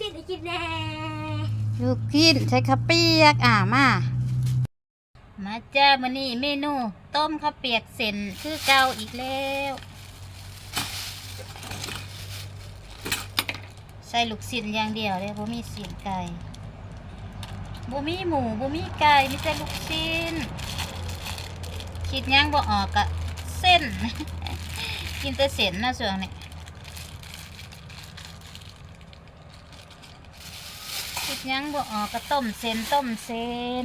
กินกินแน่ลูกกินใช้ข้าวเปียกอ่ามา มาจ้ามื้อนี้เมนู ต้มข้าวเปียกเส้นคือเก่าอีกแล้ว ใส่ลูกชิ้นอย่างเดียวเลยบ่มีสียงไก่บ่มีหมูบ่มีไก่มีแต่ลูกชิ้นคิดหยังบ่ออกกะเส้น กินแต่เส้นนะส่วนนี้คิดห ยังบ่ออกก็ต้มเส้นต้มเส้น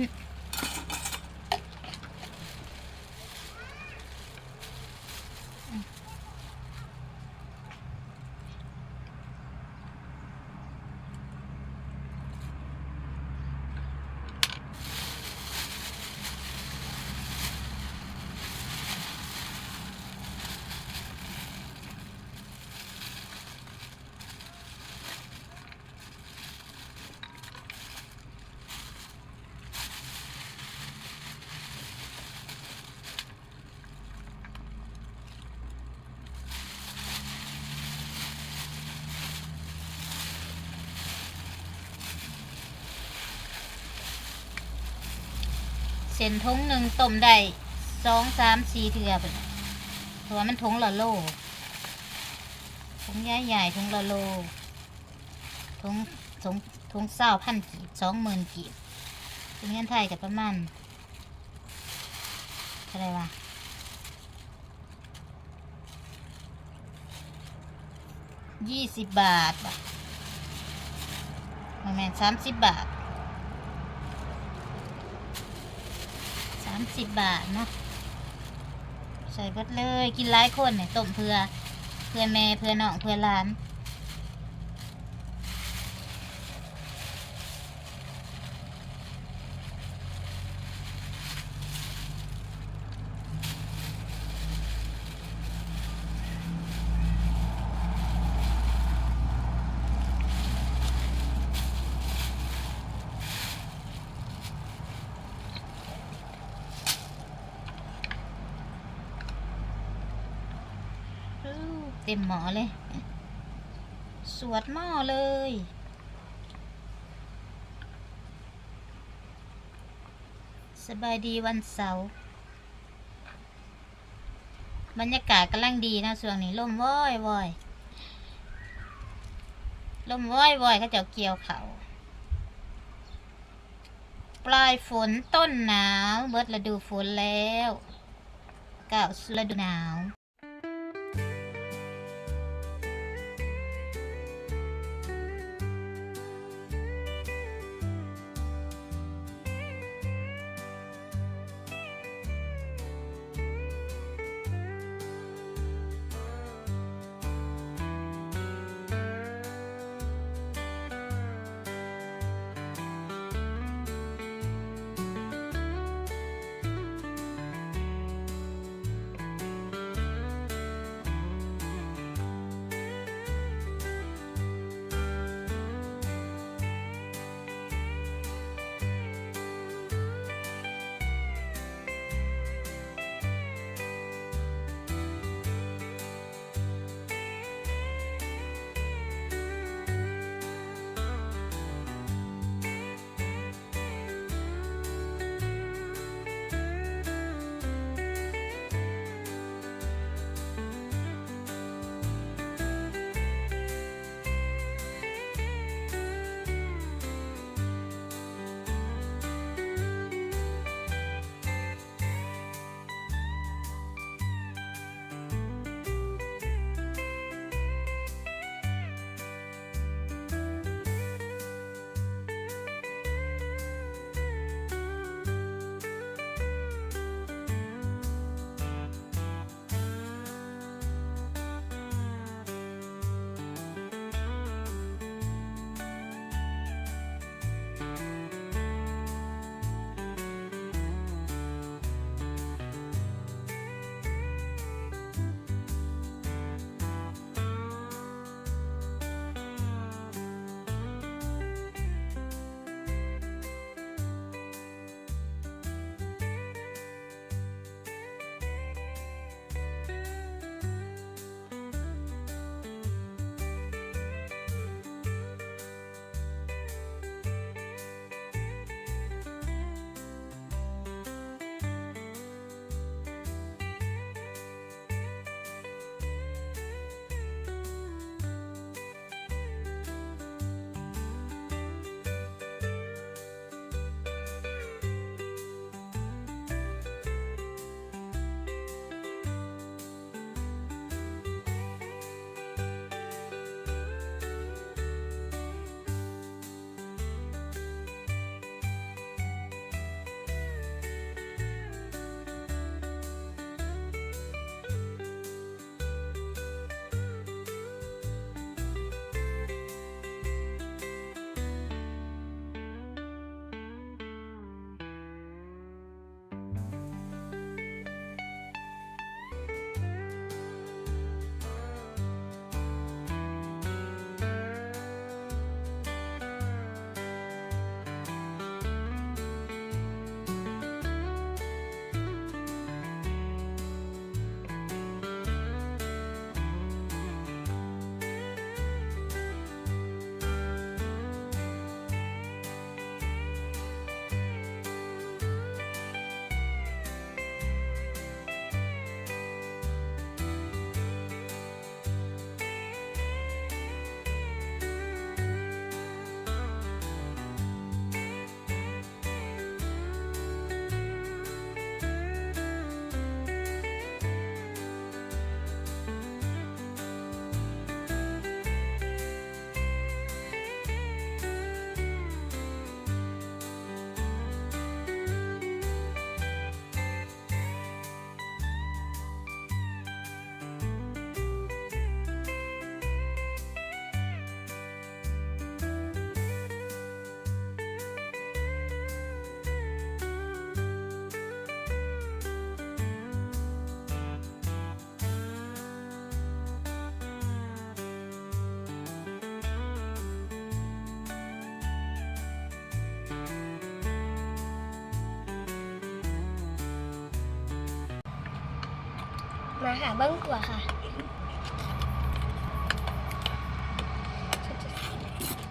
ส้นทงหนึ่งต้มได้สองสามสี่เถื่อไปเพราะว่ามันทงละโลทงใหญ่ใหญ่ทงละโลทงทงทงเศร้าพันกีบสองหมื่นกีบเป็นเงินไทยกับประมาณเท่าไรวะยี่สิบบาทบ่ะประมาณสามสิบบาท สามสิบบาทเนาะใส่เบิดเลยกินหลายคนเนี่ยต้มเพื่อเพื่อแม่เพื่อน้องเพื่อหลาน อู้เต็มหมอเลย สวดหม้อเลย สบายดีวันเสาร์บรรยากาศกำลังดีนะส่วงนี้ลมว้อยว้อยลมว้อยว้อยเขาจะเกี่ยวเขาปลายฝนต้นหนาว เบิดฤดูฝนแล้วก้าวฤดูหนาว มาค่ะเบิ้งกว่าค่ะฉันจะ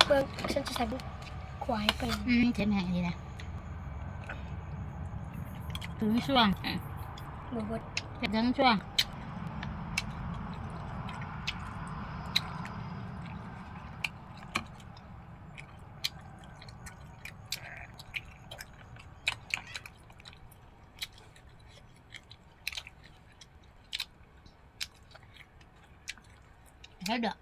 เบิ้งฉันจะใส่ควายไปอืมเจ็บแห้งดีนะถึงช่วงบวบเจ็บทั้งช่วง แล้วเด้อ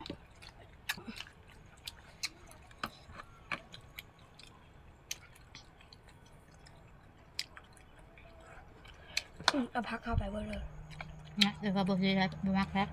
อืมเอาพักเข้าไปเบิ้งเลย เนี่ยเดี๋ยวก็บอกเลยนะบมักแล้ว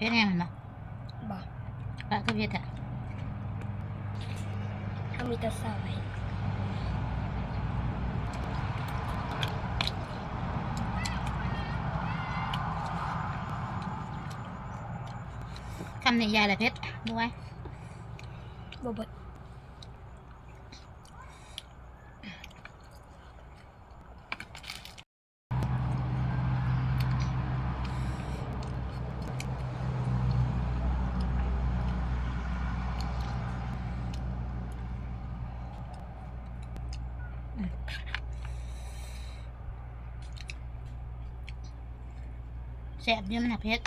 เพชรแห้งมันมาบอกปะก็เพชรอะถ้ามีแต่สายคำนี้ยายละเพชรดูไว้บวบ แสบเยอะมันหนักเพชร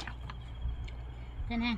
เพชรแห้ง